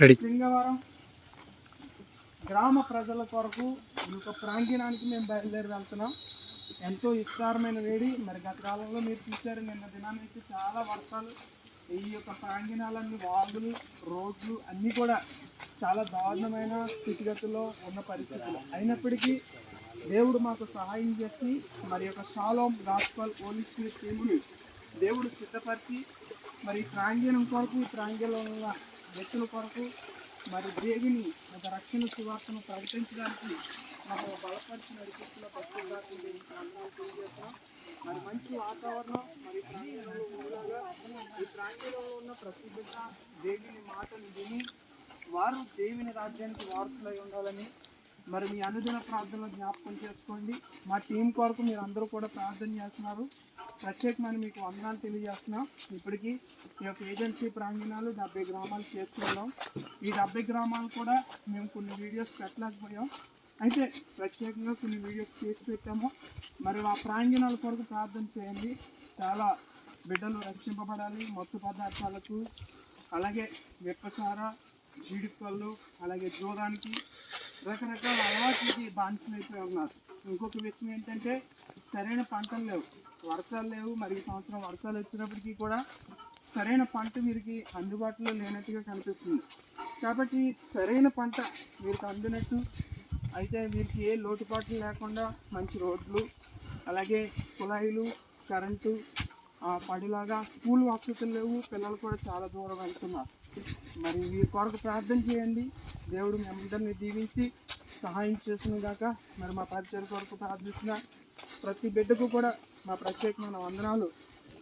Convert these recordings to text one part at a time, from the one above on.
Ready Singavaram గ్రామ ప్రజల కొరకు ఈ యొక్క ప్రాంగణానికి మేము బయలుదేరి వెళ్తున్నాం. ఎంతో విస్తారమైన వేడి. మరి గత కాలంలో మీరు చూశారు నిన్న దినానికి చాలా వర్షాలు. ఈ యొక్క ప్రాంగణాలన్నీ వాగులు రోడ్లు అన్నీ కూడా చాలా దారుణమైన స్థితిగతుల్లో ఉన్న పరిస్థితులు. అయినప్పటికీ దేవుడు మాకు సహాయం చేసి మరి యొక్క షాలోం గాస్పల్ పోలీస్ టీముని దేవుడు సిద్ధపరిచి మరి ప్రాంగణం కొరకు ఈ ప్రాంగణంలో ఉన్న వ్యక్తుల కొరకు మరి దేవిని ఒక రక్షణ సువార్తను ప్రకటించడానికి మనం బలపరిచిన రిపోర్టులో భక్తులకు తెలియజేస్తున్నాం మరి మంచి వాతావరణం మరి ఈ ప్రాంగణంలో ఈ ప్రాంగణంలో ఉన్న ప్రతి దేవిని మాటలు విని వారు దేవుని రాజ్యానికి వారసులై ఉండాలని మరి మీ అనుదిన ప్రార్థనలు జ్ఞాపకం చేసుకోండి. మా టీం కొరకు మీరు అందరూ కూడా ప్రార్థన చేస్తున్నారు. ప్రత్యేకమైన మీకు వందనాలు తెలియజేస్తున్నాం. ఇప్పటికీ ఈ యొక్క ఏజెన్సీ ప్రాంగణాలు డెబ్బై గ్రామాలు చేస్తున్నాం. ఈ డెబ్బై గ్రామాలు కూడా మేము కొన్ని వీడియోస్ పెట్టలేకపోయాం. అయితే ప్రత్యేకంగా కొన్ని వీడియోస్ చేసి పెట్టాము. మరి ఆ ప్రాంగణాల కొరకు ప్రార్థన చేయండి. చాలా బిడ్డలు రక్షింపబడాలి. మత్తు పదార్థాలకు అలాగే వెప్పసార జీడిపళ్ళు అలాగే జోదానికి రకరకాల అలవాట్లకి బానిసలు అయిపోయి ఉన్నారు. ఇంకొక విషయం ఏంటంటే సరైన పంటలు లేవు. వర్షాలు లేవు మరి సంవత్సరం వర్షాలు వచ్చినప్పటికీ కూడా సరైన పంట వీరికి అందుబాటులో లేనట్టుగా కనిపిస్తుంది. కాబట్టి సరైన పంట వీరికి అందినట్టు అయితే వీరికి ఏ లోటుపాట్లు లేకుండా మంచి రోడ్లు అలాగే కుళాయిలు కరెంటు పడిలాగా స్కూల్ వసతులు లేవు పిల్లలు కూడా చాలా దూరం వెళ్తున్నారు. మరి వీరి కొరకు ప్రార్థన చేయండి. దేవుడు మీ దీవించి సహాయం చేసిన గాక మరి మా పరిచయం కొరకు ప్రార్థిస్తున్న ప్రతి బిడ్డకు కూడా మా ప్రత్యేకమైన వందనాలు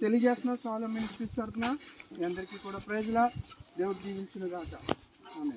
తెలియజేస్తున్న చాలా మినిస్ట్రీస్ తరఫున మీ అందరికీ కూడా ప్రజల దేవుడు దీవించిన గాక. ఆమె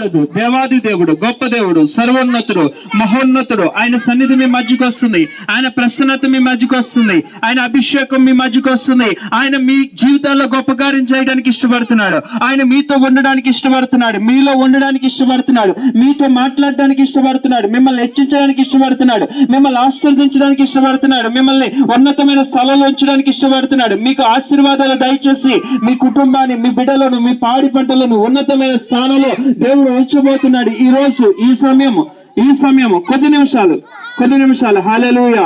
దేవాది దేవుడు గొప్ప దేవుడు సర్వోన్నతుడు మహోన్నతుడు. ఆయన సన్నిధి మీ మధ్యకు వస్తుంది. ఆయన ప్రసన్నత మీ మధ్యకు వస్తుంది. ఆయన అభిషేకం మీ మధ్యకు వస్తుంది. ఆయన మీ జీవితాల్లో గొప్ప కార్యం చేయడానికి ఇష్టపడుతున్నాడు. ఆయన మీతో ఉండడానికి ఇష్టపడుతున్నాడు. మీలో ఉండడానికి ఇష్టపడుతున్నాడు. మీతో మాట్లాడడానికి ఇష్టపడుతున్నాడు. మిమ్మల్ని హెచ్చించడానికి ఇష్టపడుతున్నాడు. మిమ్మల్ని ఆశీర్వదించడానికి ఇష్టపడుతున్నాడు. మిమ్మల్ని ఉన్నతమైన స్థలంలో ఉంచడానికి ఇష్టపడుతున్నాడు. మీకు ఆశీర్వాదాలు దయచేసి మీ కుటుంబాన్ని మీ బిడ్డలను మీ పాడి పంటలను ఉన్నతమైన స్థానంలో దేవుడు ఉంచబోతున్నాడు ఈ రోజు ఈ సమయం ఈ సమయం కొద్ది నిమిషాలు కొద్ది నిమిషాలు. హాలెలూయా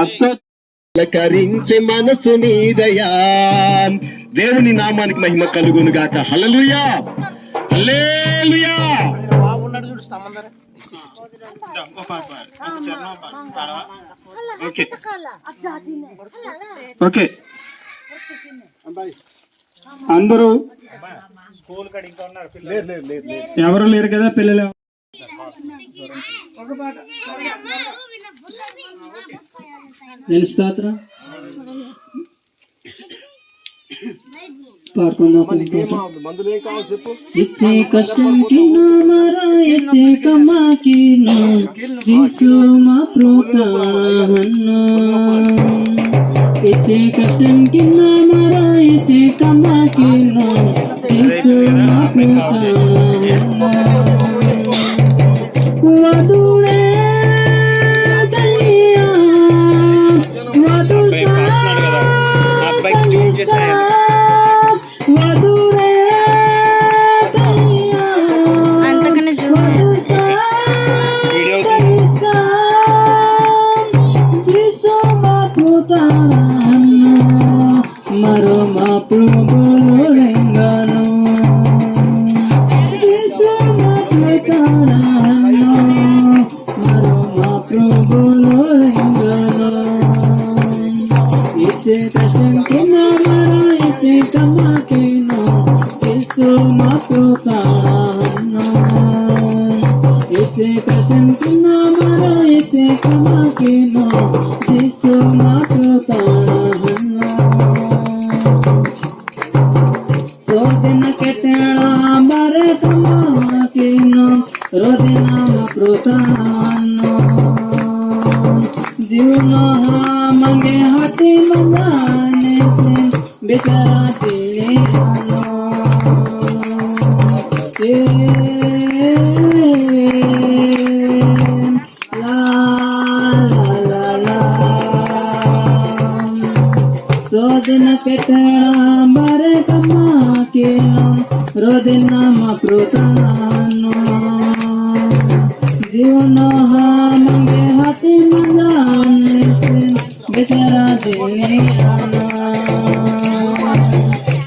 మనసు నీదయా దేవుని నామానికి మహిమ కలుగును గాక. హల్లెలూయా హల్లెలూయా ఓకే ఓకే అందరూ ఎవరు లేరు కదా పిల్లలు? నేను స్తోత్రం? ఇచ్చే కష్టం మరా ఇచ్చే కమ్మా మా ప్రోత్సాహను ఇచ్చే కష్టం Dice dicen que nada y se llama que no Eso matutano Dice dicen que nada y se llama que no Eso matutano રોદન પેટણા મારે કમા કે રોદનામાં પ્રોતાનો જીવન હા મંગે હાથે મજાને બેચારા દે આના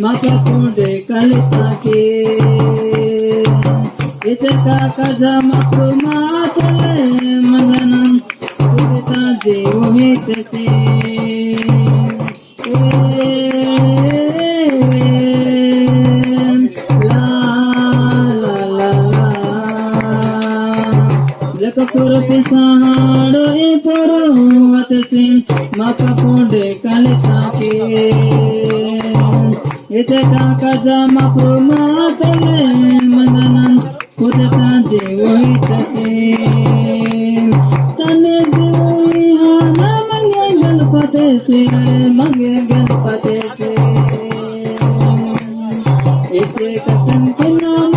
mapakunde kalisake iteka kazama kumatale maganam kurita devo hitete जकपुर पिसाड़ो ए परो हत सिंह माता पुंडे कलिता के এতে টাকা জামা প্রমাতলে মদনান কোতে প্রান্তে ওই থাকে তনে দিই হানা মঙ্গে গণপতে সে মঙ্গে গণপতে সে এতে কসম কে নাম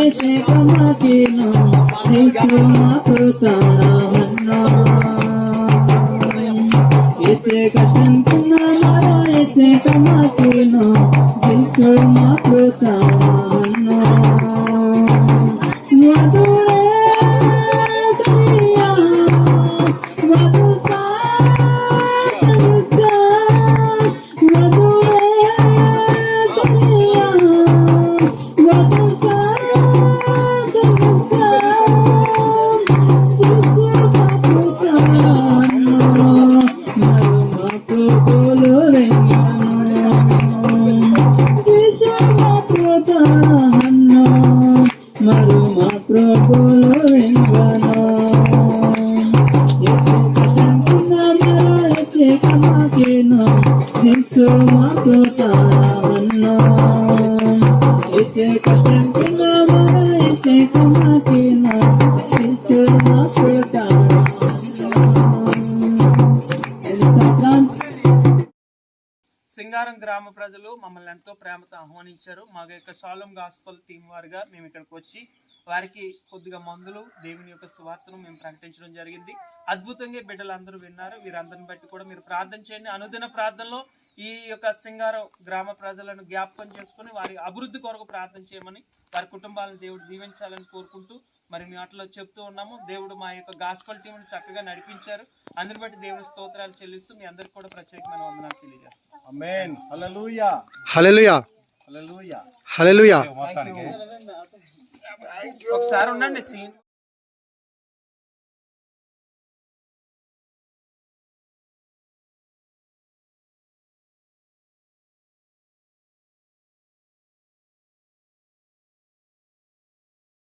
এতে কমা কে নাম সেই সোমা প্রতারা হন্না এতে কসম తుమాకును దిల్తో సింగారం గ్రామ ప్రజలు మమ్మల్ని ఎంతో ప్రేమతో ఆహ్వానించారు. మా యొక్క సాలం గాస్పల్ టీం వారిగా మేము ఇక్కడికి వచ్చి వారికి కొద్దిగా మందులు దేవుని యొక్క సువార్తను మేము ప్రకటించడం జరిగింది. అద్భుతంగా బిడ్డలు బిడ్డలందరూ విన్నారు. వీరందరిని బట్టి కూడా మీరు ప్రార్థన చేయండి. అనుదిన ప్రార్థనలో ఈ యొక్క సింగారం గ్రామ ప్రజలను జ్ఞాపకం చేసుకుని వారి అభివృద్ధి కొరకు ప్రార్థన చేయమని వారి కుటుంబాలను దేవుడు దీవించాలని కోరుకుంటూ మరి మీ ఆటలో చెప్తూ ఉన్నాము. దేవుడు మా యొక్క గాస్పల్ టీంను చక్కగా నడిపించారు. అందుని బట్టి దేవుని స్తోత్రాలు చెల్లిస్తూ మీ అందరికి కూడా ప్రత్యేకమైన వందనాలు తెలియజేస్తాం. అమేన్ హల్లెలూయా హల్లెలూయా హల్లెలూయా హల్లెలూయా ఒకసారి ఉండండి సీన్